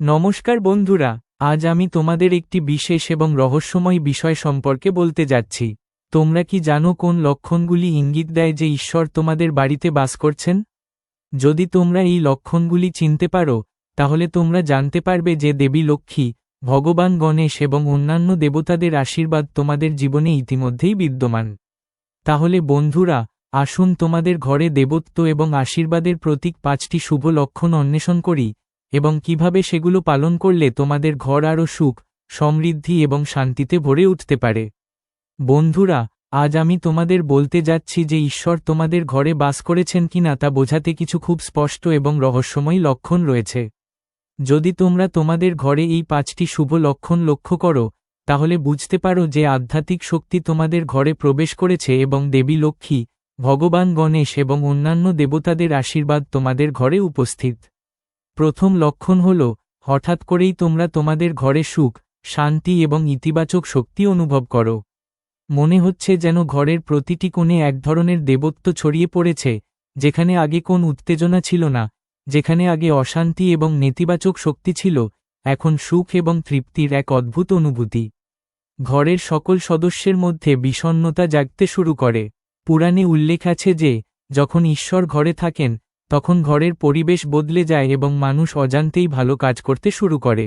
নমস্কার বন্ধুরা, আজ আমি তোমাদের একটি বিশেষ এবং রহস্যময় বিষয় সম্পর্কে বলতে যাচ্ছি। তোমরা কি জানো কোন লক্ষণগুলি ইঙ্গিত দেয় যে ঈশ্বর তোমাদের বাড়িতে বাস করছেন? যদি তোমরা এই লক্ষণগুলি চিনতে পারো, তাহলে তোমরা জানতে পারবে যে দেবী লক্ষ্মী, ভগবান গণেশ এবং অন্যান্য দেবতাদের আশীর্বাদ তোমাদের জীবনে ইতিমধ্যেই বিদ্যমান। তাহলে বন্ধুরা, আসুন তোমাদের ঘরে দেবত্ব এবং আশীর্বাদের প্রতীক পাঁচটি শুভ লক্ষণ অন্বেষণ করি। এবং কীভাবে সেগুলো পালন করলে তোমাদের ঘর আরও সুখ, সমৃদ্ধি এবং শান্তিতে ভরে উঠতে পারে। বন্ধুরা, আজ আমি তোমাদের বলতে যাচ্ছি যে ঈশ্বর তোমাদের ঘরে বাস করেছেন কিনা তা বোঝাতে কিছু খুব স্পষ্ট এবং রহস্যময় লক্ষণ রয়েছে। যদি তোমরা তোমাদের ঘরে এই পাঁচটি শুভ লক্ষণ লক্ষ্য করো, তাহলে বুঝতে পারো যে আধ্যাত্মিক শক্তি তোমাদের ঘরে প্রবেশ করেছে এবং দেবী লক্ষ্মী, ভগবান গণেশ এবং অন্যান্য দেবতাদের আশীর্বাদ তোমাদের ঘরে উপস্থিত। প্রথম লক্ষণ হল, হঠাৎ করেই তোমরা তোমাদের ঘরে সুখ, শান্তি এবং ইতিবাচক শক্তি অনুভব করো। মনে হচ্ছে যেন ঘরের প্রতিটি কোণে এক ধরনের দেবত্ব ছড়িয়ে পড়েছে, যেখানে আগে কোন উত্তেজনা ছিল না, যেখানে আগে অশান্তি এবং নেতিবাচক শক্তি ছিল, এখন সুখ এবং তৃপ্তির এক অদ্ভুত অনুভূতি। ঘরের সকল সদস্যের মধ্যে বিষণ্নতা জাগতে শুরু করে। পুরাণে উল্লেখ আছে যে, যখন ঈশ্বর ঘরে থাকেন তখন ঘরের পরিবেশ বদলে যায় এবং মানুষ অজান্তেই ভালো কাজ করতে শুরু করে।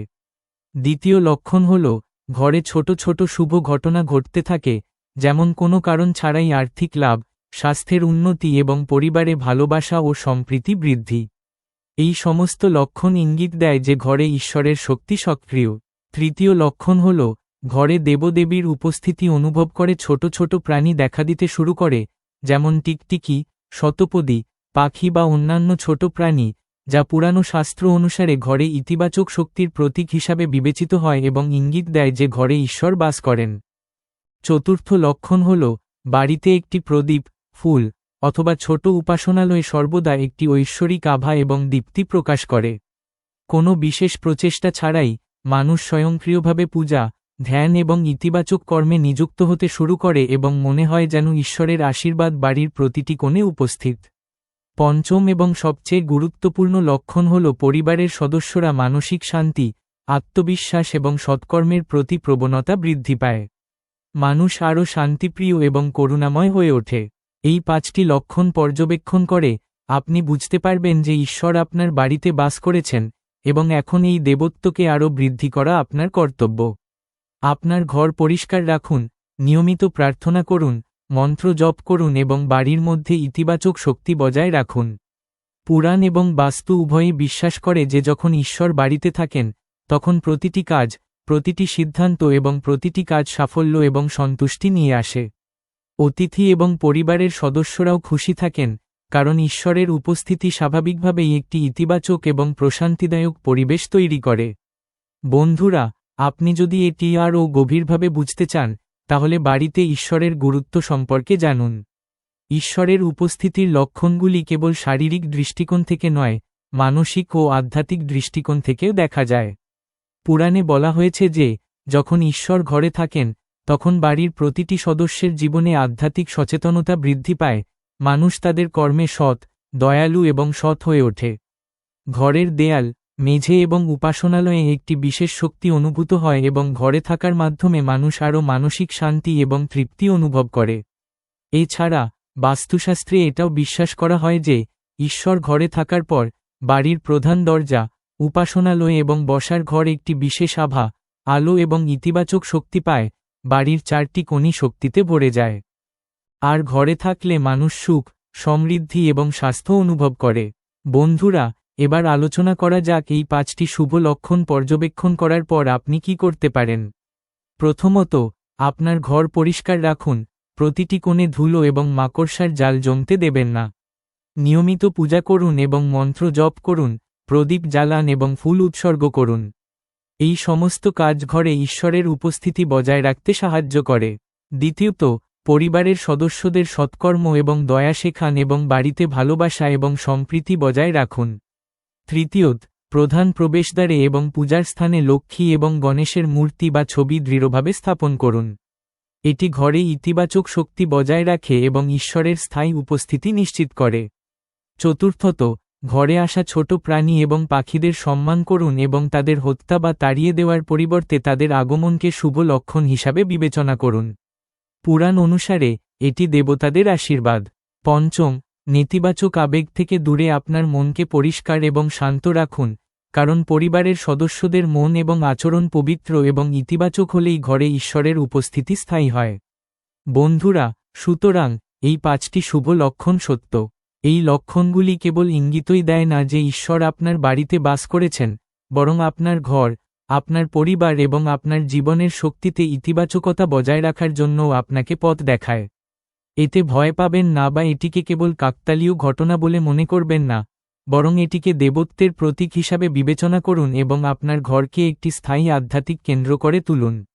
দ্বিতীয় লক্ষণ হল, ঘরে ছোট ছোট শুভ ঘটনা ঘটতে থাকে, যেমন কোনো কারণ ছাড়াই আর্থিক লাভ, স্বাস্থ্যের উন্নতি এবং পরিবারে ভালোবাসা ও সম্প্রীতি বৃদ্ধি। এই সমস্ত লক্ষণ ইঙ্গিত দেয় যে ঘরে ঈশ্বরের শক্তি সক্রিয়। তৃতীয় লক্ষণ হল, ঘরে দেবদেবীর উপস্থিতি অনুভব করে ছোট ছোট প্রাণী দেখা দিতে শুরু করে, যেমন টিকটিকি, শতপদী পাখি বা অন্যান্য ছোট প্রাণী, যা পুরানো শাস্ত্র অনুসারে ঘরে ইতিবাচক শক্তির প্রতীক হিসাবে বিবেচিত হয় এবং ইঙ্গিত দেয় যে ঘরে ঈশ্বর বাস করেন। চতুর্থ লক্ষণ হল, বাড়িতে একটি প্রদীপ, ফুল, অথবা ছোট উপাসনালয়ে সর্বদা একটি ঐশ্বরিক আভা এবং দীপ্তি প্রকাশ করে। কোনো বিশেষ প্রচেষ্টা ছাড়াই, মানুষ স্বয়ংক্রিয়ভাবে পূজা, ধ্যান এবং ইতিবাচক কর্মে নিযুক্ত হতে শুরু করে এবং মনে হয় যেন ঈশ্বরের আশীর্বাদ বাড়ির প্রতিটি কোণে উপস্থিত। পঞ্চম এবং সবচেয়ে গুরুত্বপূর্ণ লক্ষণ হল পরিবারের সদস্যরা মানসিক শান্তি, আত্মবিশ্বাস এবং সৎকর্মের প্রতি প্রবণতা বৃদ্ধি পায়। মানুষ আরও শান্তিপ্রিয় এবং করুণাময় হয়ে ওঠে। এই পাঁচটি লক্ষণ পর্যবেক্ষণ করে আপনি বুঝতে পারবেন যে ঈশ্বর আপনার বাড়িতে বাস করেছেন এবং এখন এই দেবত্বকে আরও বৃদ্ধি করা আপনার কর্তব্য। আপনার ঘর পরিষ্কার রাখুন, নিয়মিত প্রার্থনা করুন মন্ত্র জপ করুন এবং বাড়ির মধ্যে ইতিবাচক শক্তি বজায় রাখুন। পুরাণ এবং বাস্তু উভয়ই বিশ্বাস করে যে যখন ঈশ্বর বাড়িতে থাকেন, তখন প্রতিটি কাজ, প্রতিটি সিদ্ধান্ত এবং প্রতিটি কাজ সাফল্য এবং সন্তুষ্টি নিয়ে আসে। অতিথি এবং পরিবারের সদস্যরাও খুশি থাকেন, কারণ ঈশ্বরের উপস্থিতি স্বাভাবিকভাবেই একটি ইতিবাচক এবং প্রশান্তিদায়ক পরিবেশ তৈরি করে। বন্ধুরা, আপনি যদি এটি আরও গভীরভাবে বুঝতে চান তাহলে বাড়িতে ঈশ্বরের গুরুত্ব সম্পর্কে জানুন। ঈশ্বরের উপস্থিতির লক্ষণগুলি কেবল শারীরিক দৃষ্টিকোণ থেকে নয়, মানসিক ও আধ্যাত্মিক দৃষ্টিকোণ থেকেও দেখা যায়। পুরাণে বলা হয়েছে যে, যখন ঈশ্বর ঘরে থাকেন, তখন বাড়ির প্রতিটি সদস্যের জীবনে আধ্যাত্মিক সচেতনতা বৃদ্ধি পায়, মানুষ তাদের কর্মে সৎ, দয়ালু এবং সৎ হয়ে ওঠে। ঘরের দেয়াল মেঝে এবং উপাসনালয়ে একটি বিশেষ শক্তি অনুভূত হয় এবং ঘরে থাকার মাধ্যমে মানুষ আরও মানসিক শান্তি এবং তৃপ্তি অনুভব করে। এছাড়া, বাস্তুশাস্ত্রে এটাও বিশ্বাস করা হয় যে, ঈশ্বর ঘরে থাকার পর, বাড়ির প্রধান দরজা, উপাসনালয় এবং বসার ঘর একটি বিশেষ আভা, আলো এবং ইতিবাচক শক্তি পায়, বাড়ির চারটি কোণই শক্তিতে ভরে যায়। আর ঘরে থাকলে মানুষ সুখ, সমৃদ্ধি এবং স্বাস্থ্য অনুভব করে। বন্ধুরা এবার আলোচনা করা যাক এই পাঁচটি শুভ লক্ষণ পর্যবেক্ষণ করার পর আপনি কি করতে পারেন। প্রথমত, আপনার ঘর পরিষ্কার রাখুন, প্রতিটি কোণে ধুলো এবং মাকড়সার জাল জমতে দেবেন না। নিয়মিত পূজা করুন এবং মন্ত্র জপ করুন, প্রদীপ জ্বালান এবং ফুল উৎসর্গ করুন। এই সমস্ত কাজ ঘরে ঈশ্বরের উপস্থিতি বজায় রাখতে সাহায্য করে। দ্বিতীয়ত, পরিবারের সদস্যদের সৎকর্ম এবং দয়া শেখান এবং বাড়িতে ভালোবাসা এবং সম্প্রীতি বজায় রাখুন। তৃতীয়ত, প্রধান প্রবেশদ্বারে এবং পূজার স্থানে লক্ষ্মী এবং গণেশের মূর্তি বা ছবি দৃঢ়ভাবে স্থাপন করুন। এটি ঘরে ইতিবাচক শক্তি বজায় রাখে এবং ঈশ্বরের স্থায়ী উপস্থিতি নিশ্চিত করে। চতুর্থত, ঘরে আসা ছোট প্রাণী এবং পাখিদের সম্মান করুন এবং তাদের হত্যা বা তাড়িয়ে দেওয়ার পরিবর্তে তাদের আগমনকে শুভ লক্ষণ হিসাবে বিবেচনা করুন। পুরাণ অনুসারে, এটি দেবতাদের আশীর্বাদ। পঞ্চম নেতিবাচক আবেগ থেকে দূরে আপনার মনকে পরিষ্কার এবং শান্ত রাখুন, কারণ পরিবারের সদস্যদের মন এবং আচরণ পবিত্র এবং ইতিবাচক হলেই ঘরে ঈশ্বরের উপস্থিতি স্থায়ী হয়। বন্ধুরা, সুতরাং, এই পাঁচটি শুভ লক্ষণ সত্য। এই লক্ষণগুলি কেবল ইঙ্গিতই দেয় না যে ঈশ্বর আপনার বাড়িতে বাস করেছেন, বরং আপনার ঘর, আপনার পরিবার এবং আপনার জীবনের শক্তিতে ইতিবাচকতা বজায় রাখার জন্যও আপনাকে পথ দেখায়। এতে ভয় পাবেন না বা এটিকে কেবল কাকতালীয় ঘটনা বলে মনে করবেন না, বরং এটিকে দেবত্বের প্রতীক হিসাবে বিবেচনা করুন এবং আপনার ঘরকে একটি স্থায়ী আধ্যাত্মিক কেন্দ্র করে তুলুন।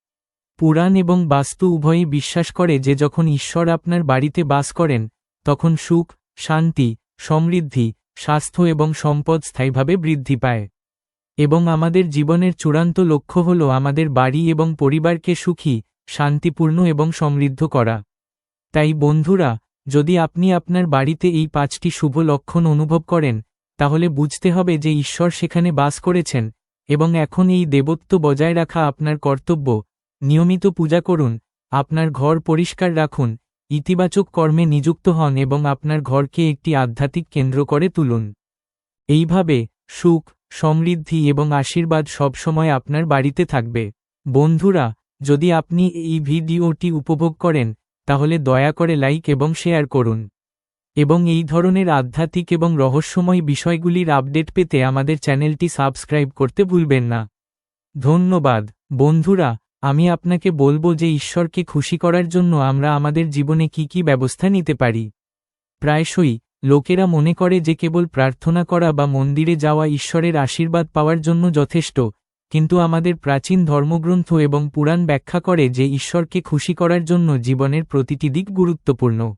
পুরাণ এবং বাস্তু উভয়ই বিশ্বাস করে যে যখন ঈশ্বর আপনার বাড়িতে বাস করেন, তখন সুখ, শান্তি, সমৃদ্ধি, স্বাস্থ্য এবং সম্পদ স্থায়ীভাবে বৃদ্ধি পায়। এবং আমাদের জীবনের চূড়ান্ত লক্ষ্য হল আমাদের বাড়ি এবং পরিবারকে সুখী, শান্তিপূর্ণ এবং সমৃদ্ধ করা। তাই বন্ধুরা, যদি আপনি আপনার বাড়িতে এই পাঁচটি শুভ লক্ষণ অনুভব করেন, তাহলে বুঝতে হবে যে ঈশ্বর সেখানে বাস করেছেন, এবং এখন এই দেবত্ব বজায় রাখা আপনার কর্তব্য। নিয়মিত পূজা করুন, আপনার ঘর পরিষ্কার রাখুন, ইতিবাচক কর্মে নিযুক্ত হন এবং আপনার ঘরকে একটি আধ্যাত্মিক কেন্দ্র করে তুলুন। এইভাবে সুখ, সমৃদ্ধি এবং আশীর্বাদ সবসময় আপনার বাড়িতে থাকবে। বন্ধুরা, যদি আপনি এই ভিডিওটি উপভোগ করেন তাহলে দয়া করে লাইক এবং শেয়ার করুন। এবং এই ধরনের আধ্যাত্মিক এবং রহস্যময় বিষয়গুলির আপডেট পেতে আমাদের চ্যানেলটি সাবস্ক্রাইব করতে ভুলবেন না। ধন্যবাদ। বন্ধুরা, আমি আপনাকে বলব যে ঈশ্বরকে খুশি করার জন্য আমরা আমাদের জীবনে কি কি ব্যবস্থা নিতে পারি। প্রায়শই, লোকেরা মনে করে যে কেবল প্রার্থনা করা বা মন্দিরে যাওয়া ঈশ্বরের আশীর্বাদ পাওয়ার জন্য যথেষ্ট কিন্তু আমাদের প্রাচীন ধর্মগ্রন্থ এবং পুরাণ ব্যাখ্যা করে যে ঈশ্বরকে খুশি করার জন্য জীবনের প্রতিটি দিক গুরুত্বপূর্ণ।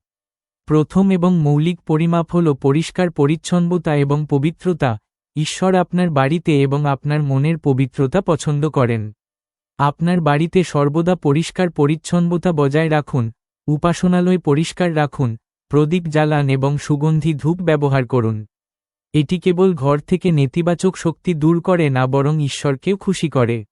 প্রথম এবং মৌলিক পরিমাপ হল পরিষ্কার পরিচ্ছন্নতা এবং পবিত্রতা, ঈশ্বর আপনার বাড়িতে এবং আপনার মনের পবিত্রতা পছন্দ করেন। আপনার বাড়িতে সর্বদা পরিষ্কার পরিচ্ছন্নতা বজায় রাখুন, উপাসনালয় পরিষ্কার রাখুন, প্রদীপ জ্বালান এবং সুগন্ধি ধূপ ব্যবহার করুন। এটি কেবল ঘর থেকে নেতিবাচক শক্তি দূর করে না বরং ঈশ্বরকেও খুশি করে।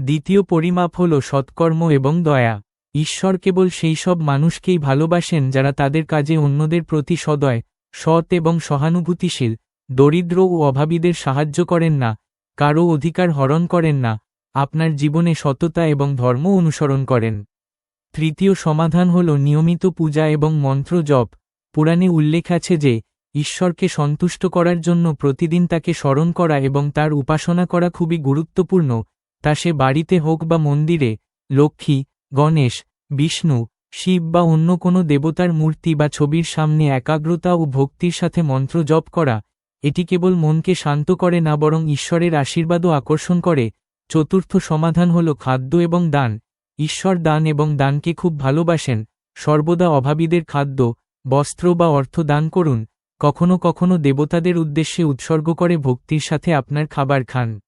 দ্বিতীয় পরিমাপ হল সৎকর্ম এবং দয়া। ঈশ্বর কেবল সেই সব মানুষকেই ভালোবাসেন যারা তাদের কাজে অন্যদের প্রতি সদয়, সৎ এবং সহানুভূতিশীল, দরিদ্র ও অভাবীদের সাহায্য করেন না কারও অধিকার হরণ করেন না, আপনার জীবনে সততা এবং ধর্ম অনুসরণ করেন। তৃতীয় সমাধান হল নিয়মিত পূজা এবং মন্ত্র জপ। পুরাণে উল্লেখ আছে যে ঈশ্বরকে সন্তুষ্ট করার জন্য প্রতিদিন তাকে স্মরণ করা এবং তার উপাসনা করা খুবই গুরুত্বপূর্ণ, তা সে বাড়িতে হোক বা মন্দিরে, লক্ষ্মী, গণেশ, বিষ্ণু, শিব বা অন্য কোনো দেবতার মূর্তি বা ছবির সামনে একাগ্রতা ও ভক্তির সাথে মন্ত্র জপ করা, এটি কেবল মনকে শান্ত করে না বরং ঈশ্বরের আশীর্বাদও আকর্ষণ করে। চতুর্থ সমাধান হল খাদ্য এবং দান। ঈশ্বর দান এবং দানকে খুব ভালোবাসেন। সর্বদা অভাবীদের খাদ্য, বস্ত্র বা অর্থ দান করুন। কখনো কখনো দেবতাদের উদ্দেশ্যে উৎসর্গ করে ভক্তির সাথে আপনার খাবার খান।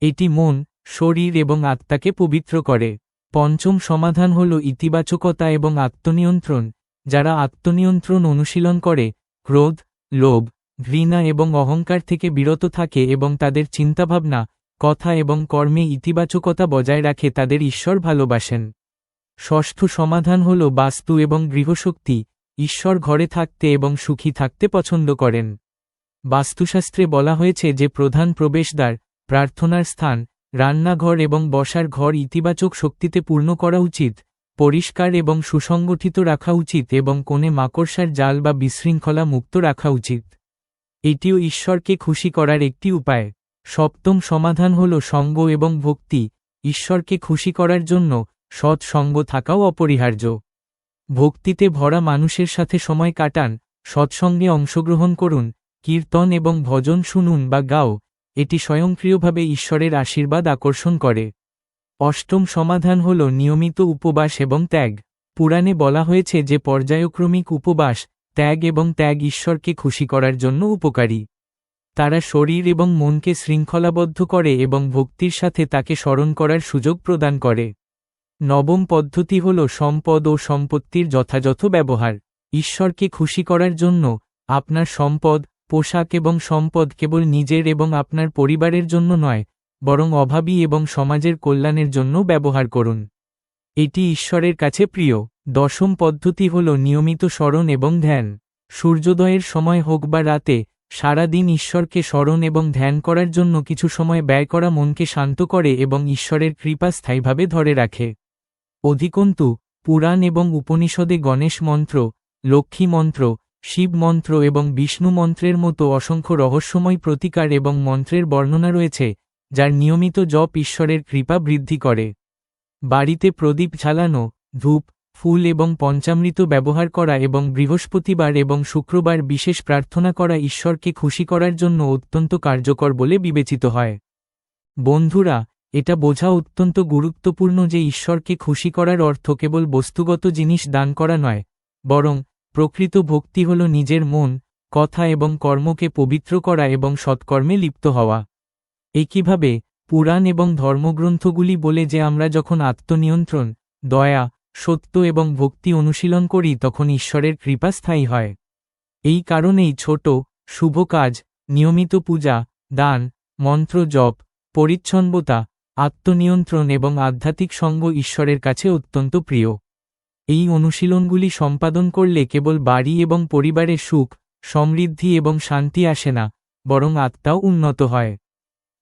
এটি মন, শরীর এবং আত্মাকে পবিত্র করে। পঞ্চম সমাধান হল ইতিবাচকতা এবং আত্মনিয়ন্ত্রণ। যারা আত্মনিয়ন্ত্রণ অনুশীলন করে, ক্রোধ, লোভ, ঘৃণা এবং অহংকার থেকে বিরত থাকে এবং তাদের চিন্তাভাবনা, কথা এবং কর্মে ইতিবাচকতা বজায় রাখে, তাদের ঈশ্বর ভালোবাসেন। ষষ্ঠ সমাধান হল বাস্তু এবং গৃহশক্তি। ঈশ্বর ঘরে থাকতে এবং সুখী থাকতে পছন্দ করেন। বাস্তুশাস্ত্রে বলা হয়েছে যে প্রধান প্রবেশদ্বার, প্রার্থনার স্থান, রান্নাঘর এবং বসার ঘর ইতিবাচক শক্তিতে পূর্ণ করা উচিত, পরিষ্কার এবং সুসংগঠিত রাখা উচিত এবং কোণে মাকড়সার জাল বা বিশৃঙ্খলা মুক্ত রাখা উচিত। এটিও ঈশ্বরকে খুশি করার একটি উপায়। সপ্তম সমাধান হল সঙ্গ এবং ভক্তি। ঈশ্বরকে খুশি করার জন্য সৎ সঙ্গ থাকাও অপরিহার্য। ভক্তিতে ভরা মানুষের সাথে সময় কাটান, সৎসঙ্গে অংশগ্রহণ করুন, কীর্তন এবং ভজন শুনুন বা গাও, এটি স্বয়ংক্রিয়ভাবে ঈশ্বরের আশীর্বাদ আকর্ষণ করে। অষ্টম সমাধান হল নিয়মিত উপবাস এবং ত্যাগ। পুরাণে বলা হয়েছে যে পর্যায়ক্রমিক উপবাস, ত্যাগ এবং ত্যাগ ঈশ্বরকে খুশি করার জন্য উপকারী। তারা শরীর এবং মনকে শৃঙ্খলাবদ্ধ করে এবং ভক্তির সাথে তাকে স্মরণ করার সুযোগ প্রদান করে। নবম পদ্ধতি হল সম্পদ ও সম্পত্তির যথাযথ ব্যবহার। ঈশ্বরকে খুশি করার জন্য আপনার সম্পদ, পোশাক এবং সম্পদ কেবল নিজের এবং আপনার পরিবারের জন্য নয়, বরং অভাবী এবং সমাজের কল্যাণের জন্য ব্যবহার করুন। এটি ঈশ্বরের কাছে প্রিয়। দশম পদ্ধতি হল নিয়মিত স্মরণ এবং ধ্যান। সূর্যোদয়ের সময় হোক বা রাতে সারা দিন ঈশ্বরকে স্মরণ এবং ধ্যান করার জন্য কিছু সময় ব্যয় করা মনকে শান্ত করে এবং ঈশ্বরের কৃপা স্থায়ীভাবে ধরে রাখে। অধিকন্তু, পুরাণ এবং উপনিষদে গণেশ মন্ত্র, লক্ষ্মী মন্ত্র, শিব মন্ত্র এবং বিষ্ণু মন্ত্রের মতো অসংখ্য রহস্যময় প্রতিকার এবং মন্ত্রের বর্ণনা রয়েছে, যার নিয়মিত জপ ঈশ্বরের কৃপা বৃদ্ধি করে। বাড়িতে প্রদীপ ঝালানো ধূপ, ফুল এবং পঞ্চামৃত ব্যবহার করা এবং বৃহস্পতিবার এবং শুক্রবার বিশেষ প্রার্থনা করা ঈশ্বরকে খুশি করার জন্য অত্যন্ত কার্যকর বলে বিবেচিত হয়। বন্ধুরা এটা বোঝা অত্যন্ত গুরুত্বপূর্ণ যে ঈশ্বরকে খুশি করার অর্থ কেবল বস্তুগত জিনিস দান করা নয়, বরং প্রকৃত ভক্তি হল নিজের মন, কথা এবং কর্মকে পবিত্র করা এবং সৎকর্মে লিপ্ত হওয়া। একইভাবে পুরাণ এবং ধর্মগ্রন্থগুলি বলে যে আমরা যখন আত্মনিয়ন্ত্রণ, দয়া, সত্য এবং ভক্তি অনুশীলন করি তখন ঈশ্বরের কৃপা স্থায়ী হয়। এই কারণেই ছোট, শুভ কাজ, নিয়মিত পূজা, দান, মন্ত্র, জপ, পরিচ্ছন্নতা আত্মনিয়ন্ত্রণ এবং আধ্যাত্মিক সঙ্গ ঈশ্বরের কাছে অত্যন্ত প্রিয়। এই অনুশীলনগুলি সম্পাদন করলে কেবল বাড়ি এবং পরিবারে সুখ, সমৃদ্ধি এবং শান্তি আসে না, বরং আত্মাও উন্নত হয়।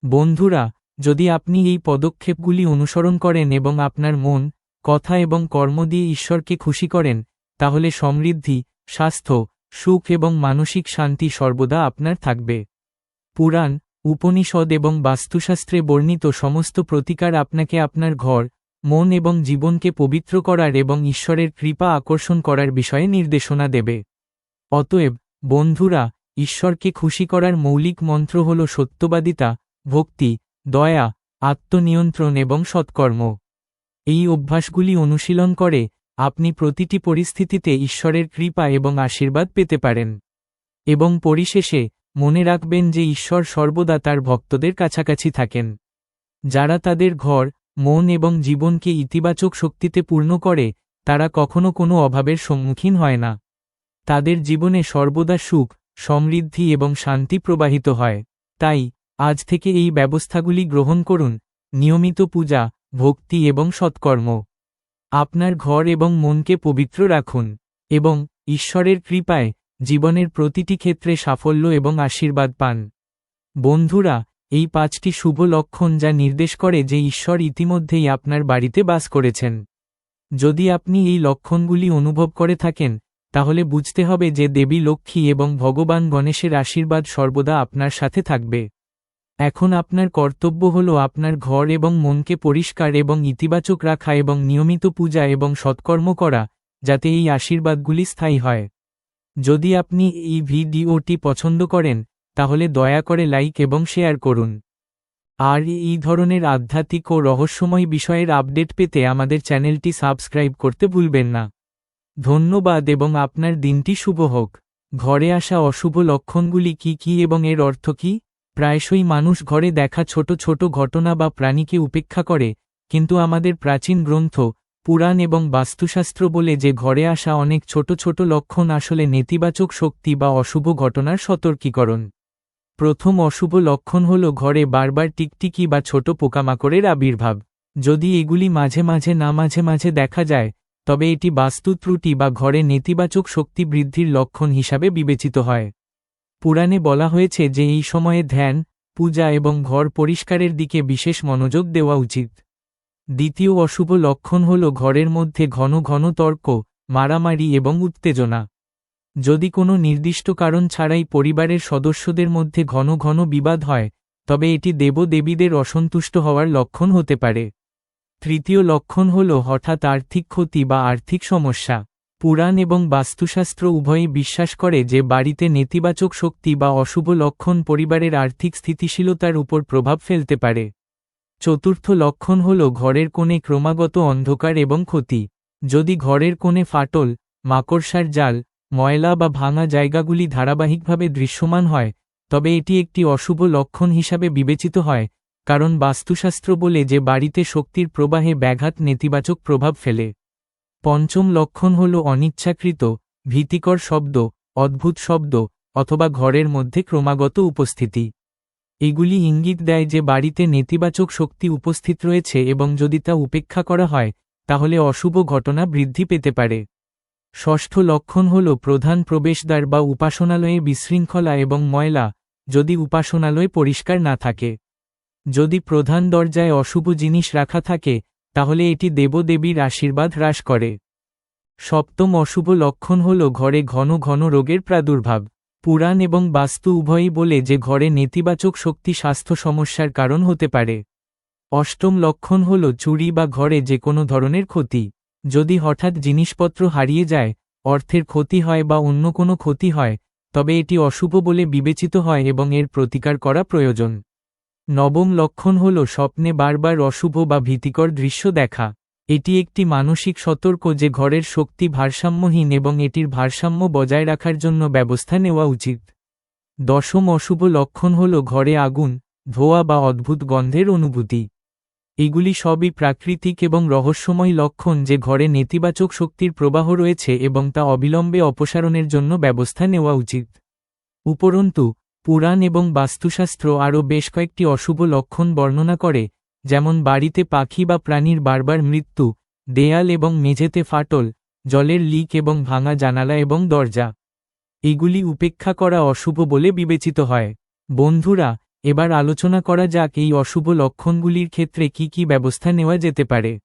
বন্ধুরা, যদি আপনি এই পদক্ষেপগুলি অনুসরণ করেন এবং আপনার মন, কথা এবং কর্ম দিয়ে ঈশ্বরকে খুশি করেন, তাহলে সমৃদ্ধি, স্বাস্থ্য, সুখ এবং মানসিক শান্তি সর্বদা আপনার থাকবে। পুরাণ উপনিষদ এবং বাস্তুশাস্ত্রে বর্ণিত সমস্ত প্রতিকার আপনাকে আপনার ঘর, মন এবং জীবনকে পবিত্র করার এবং ঈশ্বরের কৃপা আকর্ষণ করার বিষয়ে নির্দেশনা দেবে। অতএব, বন্ধুরা, ঈশ্বরকে খুশি করার মৌলিক মন্ত্র হল সত্যবাদিতা, ভক্তি, দয়া, আত্মনিয়ন্ত্রণ এবং সৎকর্ম। এই অভ্যাসগুলি অনুশীলন করে আপনি প্রতিটি পরিস্থিতিতে ঈশ্বরের কৃপা এবং আশীর্বাদ পেতে পারেন। এবং পরিশেষে মনে রাখবেন যে ঈশ্বর সর্বদা তার ভক্তদের কাছাকাছি থাকেন। যারা তাদের ঘর, মন এবং জীবনকে ইতিবাচক শক্তিতে পূর্ণ করে, তারা কখনো কোনো অভাবের সম্মুখীন হয় না। তাদের জীবনে সর্বদা সুখ, সমৃদ্ধি এবং শান্তি প্রবাহিত হয়। তাই, আজ থেকে এই ব্যবস্থাগুলি গ্রহণ করুন, নিয়মিত পূজা, ভক্তি এবং সৎকর্ম। আপনার ঘর এবং মনকে পবিত্র রাখুন এবং ঈশ্বরের কৃপায় জীবনের প্রতিটি ক্ষেত্রে সাফল্য এবং আশীর্বাদ পান। বন্ধুরা, এই পাঁচটি শুভ লক্ষণ যা নির্দেশ করে যে ঈশ্বর ইতিমধ্যেই আপনার বাড়িতে বাস করেছেন। যদি আপনি এই লক্ষণগুলি অনুভব করে থাকেন, তাহলে বুঝতে হবে যে দেবী লক্ষ্মী এবং ভগবান গণেশের আশীর্বাদ সর্বদা আপনার সাথে থাকবে। এখন আপনার কর্তব্য হল আপনার ঘর এবং মনকে পরিষ্কার এবং ইতিবাচক রাখা এবং নিয়মিত পূজা এবং সৎকর্ম করা, যাতে এই আশীর্বাদগুলি স্থায়ী হয়। যদি আপনি এই ভিডিওটি পছন্দ করেন, তাহলে দয়া করে লাইক এবং শেয়ার করুন। আর এই ধরনের আধ্যাত্মিক ও রহস্যময় বিষয়ের আপডেট পেতে আমাদের চ্যানেলটি সাবস্ক্রাইব করতে ভুলবেন না। ধন্যবাদ এবং আপনার দিনটি শুভ হোক। ঘরে আসা অশুভ লক্ষণগুলি কি কি এবং এর অর্থ কী? প্রায়শই মানুষ ঘরে দেখা ছোট ছোট ঘটনা বা প্রাণীকে উপেক্ষা করে, কিন্তু আমাদের প্রাচীন গ্রন্থ পুরাণ এবং বাস্তুশাস্ত্র বলে যে ঘরে আসা অনেক ছোট ছোট লক্ষণ আসলে নেতিবাচক শক্তি বা অশুভ ঘটনার সতর্কীকরণ। প্রথম অশুভ লক্ষণ হল ঘরে বারবার টিকটিকি বা ছোট পোকামাকড়ের আবির্ভাব। যদি এগুলি মাঝে মাঝে না মাঝে মাঝে দেখা যায়, তবে এটি বাস্তু ত্রুটি বা ঘরে নেতিবাচক শক্তি বৃদ্ধির লক্ষণ হিসাবে বিবেচিত হয়। পুরাণে বলা হয়েছে যে এই সময়ে ধ্যান, পূজা এবং ঘর পরিষ্কারের দিকে বিশেষ মনোযোগ দেওয়া উচিত। দ্বিতীয় অশুভ লক্ষণ হল ঘরের মধ্যে ঘন ঘন তর্ক, মারামারি এবং উত্তেজনা। যদি কোনো নির্দিষ্ট কারণ ছাড়াই পরিবারের সদস্যদের মধ্যে ঘন ঘন বিবাদ হয়, তবে এটি দেবদেবীদের অসন্তুষ্ট হওয়ার লক্ষণ হতে পারে। তৃতীয় লক্ষণ হল হঠাৎ আর্থিক ক্ষতি বা আর্থিক সমস্যা। পুরাণ এবং বাস্তুশাস্ত্র উভয়ই বিশ্বাস করে যে বাড়িতে নেতিবাচক শক্তি বা অশুভ লক্ষণ পরিবারের আর্থিক স্থিতিশীলতার উপর প্রভাব ফেলতে পারে। চতুর্থ লক্ষণ হল ঘরের কোণে ক্রমাগত অন্ধকার এবং ক্ষতি। যদি ঘরের কোণে ফাটল, মাকড়সার জাল, ময়লা বা ভাঙা জায়গাগুলি ধারাবাহিকভাবে দৃশ্যমান হয়, তবে এটি একটি অশুভ লক্ষণ হিসাবে বিবেচিত হয়, কারণ বাস্তুশাস্ত্র বলে যে বাড়িতে শক্তির প্রবাহে ব্যাঘাত নেতিবাচক প্রভাব ফেলে। পঞ্চম লক্ষণ হল অনিচ্ছাকৃত, ভীতিকর শব্দ, অদ্ভুত শব্দ, অথবা ঘরের মধ্যে ক্রমাগত উপস্থিতি। এগুলি ইঙ্গিত দেয় যে বাড়িতে নেতিবাচক শক্তি উপস্থিত রয়েছে এবং যদি তা উপেক্ষা করা হয়, তাহলে অশুভ ঘটনা বৃদ্ধি পেতে পারে। ষষ্ঠ লক্ষণ হল প্রধান প্রবেশদ্বার বা উপাসনালয়ে বিশৃঙ্খলা এবং ময়লা, যদি উপাসনালয় পরিষ্কার না থাকে। যদি প্রধান দরজায় অশুভ জিনিস রাখা থাকে, তাহলে এটি দেবদেবীর আশীর্বাদ হ্রাস করে। সপ্তম অশুভ লক্ষণ হল ঘরে ঘন ঘন রোগের প্রাদুর্ভাব। পুরাণ এবং বাস্তু উভয়ই বলে যে ঘরে নেতিবাচক শক্তি স্বাস্থ্য সমস্যার কারণ হতে পারে। অষ্টম লক্ষণ হল চুরি বা ঘরে যে কোনো ধরনের ক্ষতি। যদি হঠাৎ জিনিসপত্র হারিয়ে যায়, অর্থের ক্ষতি হয় বা অন্য কোনো ক্ষতি হয়, তবে এটি অশুভ বলে বিবেচিত হয় এবং এর প্রতিকার করা প্রয়োজন। নবম লক্ষণ হল স্বপ্নে বারবার অশুভ বা ভীতিকর দৃশ্য দেখা। এটি একটি মানসিক সতর্ক যে ঘরের শক্তি ভারসাম্যহীন এবং এটির ভারসাম্য বজায় রাখার জন্য ব্যবস্থা নেওয়া উচিত। দশম অশুভ লক্ষণ হল ঘরে আগুন, ধোয়া বা অদ্ভুত গন্ধের অনুভূতি। এগুলি সবই প্রাকৃতিক এবং রহস্যময় লক্ষণ যে ঘরে নেতিবাচক শক্তির প্রবাহ রয়েছে এবং তা অবিলম্বে অপসারণের জন্য ব্যবস্থা নেওয়া উচিত। উপরন্তু, পুরাণ এবং বাস্তুশাস্ত্র আরও বেশ কয়েকটি অশুভ লক্ষণ বর্ণনা করে যেমন বাড়িতে পাখি বা প্রাণীর বারবার মৃত্যু, দেয়াল এবং মেঝেতে ফাটল, জলের লিক এবং ভাঙা জানালা এবং দরজা। এগুলি উপেক্ষা করা অশুভ বলে বিবেচিত হয়। বন্ধুরা, এবার আলোচনা করা যাক এই অশুভ লক্ষণগুলির ক্ষেত্রে কি কি ব্যবস্থা নেওয়া যেতে পারে।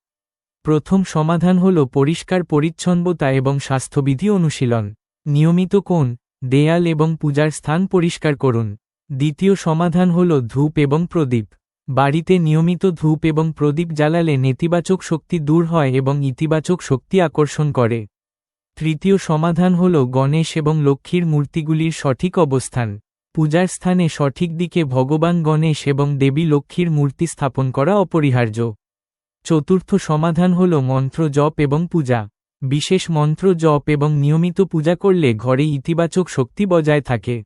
প্রথম সমাধান হল পরিষ্কার পরিচ্ছন্নতা এবং স্বাস্থ্যবিধি অনুশীলন। নিয়মিত কোণ, দেয়াল এবং পূজার স্থান পরিষ্কার করুন। দ্বিতীয় সমাধান হল ধূপ এবং প্রদীপ। বাড়িতে নিয়মিত ধূপ এবং প্রদীপ জ্বালালে নেতিবাচক শক্তি দূর হয় এবং ইতিবাচক শক্তি আকর্ষণ করে। তৃতীয় সমাধান হল গণেশ এবং লক্ষ্মীর মূর্তিগুলির সঠিক অবস্থান। পূজার স্থানে সঠিক দিকে ভগবান গণেশ এবং দেবী লক্ষ্মীর মূর্তি স্থাপন করা অপরিহার্য। চতুর্থ সমাধান হল মন্ত্র জপ এবং পূজা। বিশেষ মন্ত্র জপ এবং নিয়মিত পূজা করলে ঘরে ইতিবাচক শক্তি বজায় থাকে।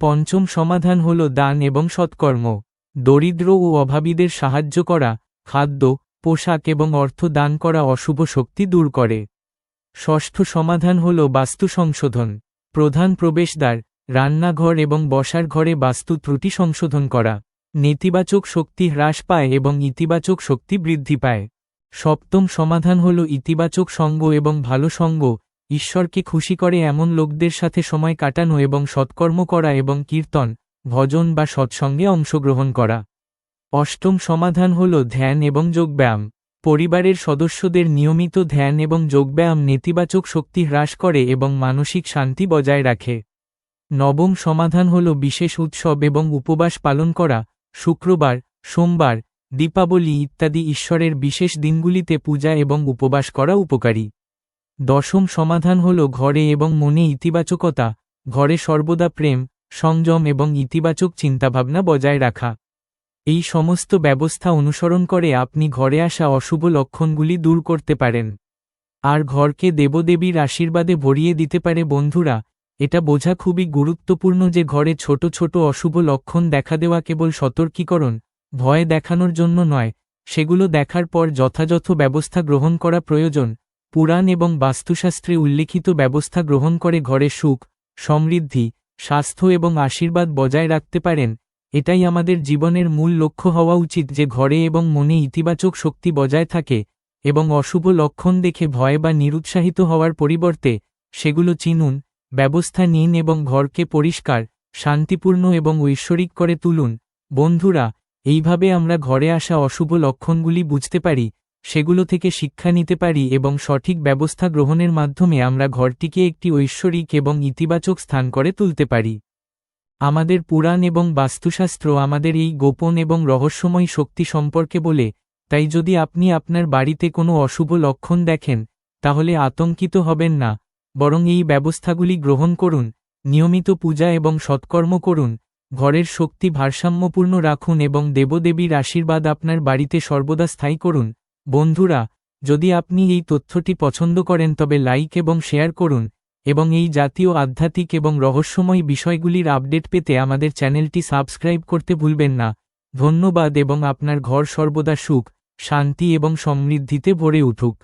পঞ্চম সমাধান হল দান এবং সৎকর্ম। দরিদ্র ও অভাবীদের সাহায্য করা, খাদ্য, পোশাক এবং অর্থ দান করা অশুভ শক্তি দূর করে। ষষ্ঠ সমাধান হল বাস্তু সংশোধন। প্রধান প্রবেশদ্বার, রান্নাঘর এবং বসার ঘরে বাস্তু ত্রুটি সংশোধন করা। নেতিবাচক শক্তি হ্রাস পায় এবং ইতিবাচক শক্তি বৃদ্ধি পায়। সপ্তম সমাধান হল ইতিবাচক সঙ্গ এবং ভালো সঙ্গ। ঈশ্বরকে খুশি করে এমন লোকদের সাথে সময় কাটানো এবং সৎকর্ম করা এবং কীর্তন ভজন বা সৎসঙ্গে অংশগ্রহণ করা। অষ্টম সমাধান হল ধ্যান এবং যোগব্যায়াম। পরিবারের সদস্যদের নিয়মিত ধ্যান এবং যোগব্যায়াম নেতিবাচক শক্তি হ্রাস করে এবং মানসিক শান্তি বজায় রাখে। নবম সমাধান হল বিশেষ উৎসব এবং উপবাস পালন করা। শুক্রবার, সোমবার, দীপাবলি ইত্যাদি ঈশ্বরের বিশেষ দিনগুলিতে পূজা এবং উপবাস করা উপকারী। দশম সমাধান হল ঘরে এবং মনে ইতিবাচকতা। ঘরে সর্বদা প্রেম সংযম এবং ইতিবাচক চিন্তাভাবনা বজায় রাখা। এই সমস্ত ব্যবস্থা অনুসরণ করে আপনি ঘরে আসা অশুভ লক্ষণগুলি দূর করতে পারেন। আর ঘরকে দেবদেবীর আশীর্বাদে ভরিয়ে দিতে পারে বন্ধুরা, এটা বোঝা খুবই গুরুত্বপূর্ণ যে ঘরে ছোট ছোট অশুভ লক্ষণ দেখা দেওয়া কেবল সতর্কীকরণ, ভয় দেখানোর জন্য নয়, সেগুলো দেখার পর যথাযথ ব্যবস্থা গ্রহণ করা প্রয়োজন। পুরাণ এবং বাস্তুশাস্ত্রে উল্লিখিত ব্যবস্থা গ্রহণ করে ঘরে সুখ, সমৃদ্ধি স্বাস্থ্য এবং আশীর্বাদ বজায় রাখতে পারেন, এটাই আমাদের জীবনের মূল লক্ষ্য হওয়া উচিত যে ঘরে এবং মনে ইতিবাচক শক্তি বজায় থাকে এবং অশুভ লক্ষণ দেখে ভয় বা নিরুৎসাহিত হওয়ার পরিবর্তে সেগুলো চিনুন, ব্যবস্থা নিন এবং ঘরকে পরিষ্কার, শান্তিপূর্ণ এবং ঐশ্বরিক করে তুলুন। বন্ধুরা, এইভাবে আমরা ঘরে আসা অশুভ লক্ষণগুলি বুঝতে পারি। সেগুলো থেকে শিক্ষা নিতে পারি এবং সঠিক ব্যবস্থা গ্রহণের মাধ্যমে আমরা ঘরটিকে একটি ঐশ্বরিক এবং ইতিবাচক স্থান করে তুলতে পারি। আমাদের পুরাণ এবং বাস্তুশাস্ত্র আমাদের এই গোপন এবং রহস্যময় শক্তি সম্পর্কে বলে, তাই যদি আপনি আপনার বাড়িতে কোনো অশুভ লক্ষণ দেখেন, তাহলে আতঙ্কিত হবেন না, বরং এই ব্যবস্থাগুলি গ্রহণ করুন, নিয়মিত পূজা এবং সৎকর্ম করুন, ঘরের শক্তি ভারসাম্যপূর্ণ রাখুন এবং দেবদেবীর আশীর্বাদ আপনার বাড়িতে সর্বদা স্থায়ী করুন। বন্ধুরা, যদি আপনি এই তথ্যটি পছন্দ করেন তবে লাইক এবং শেয়ার করুন, এবং এই জাতীয় আধ্যাত্মিক এবং রহস্যময় বিষয়গুলির আপডেট পেতে আমাদের চ্যানেলটি সাবস্ক্রাইব করতে ভুলবেন না। ধন্যবাদ এবং আপনার ঘর সর্বদা সুখ, শান্তি এবং সমৃদ্ধিতে ভরে উঠুক।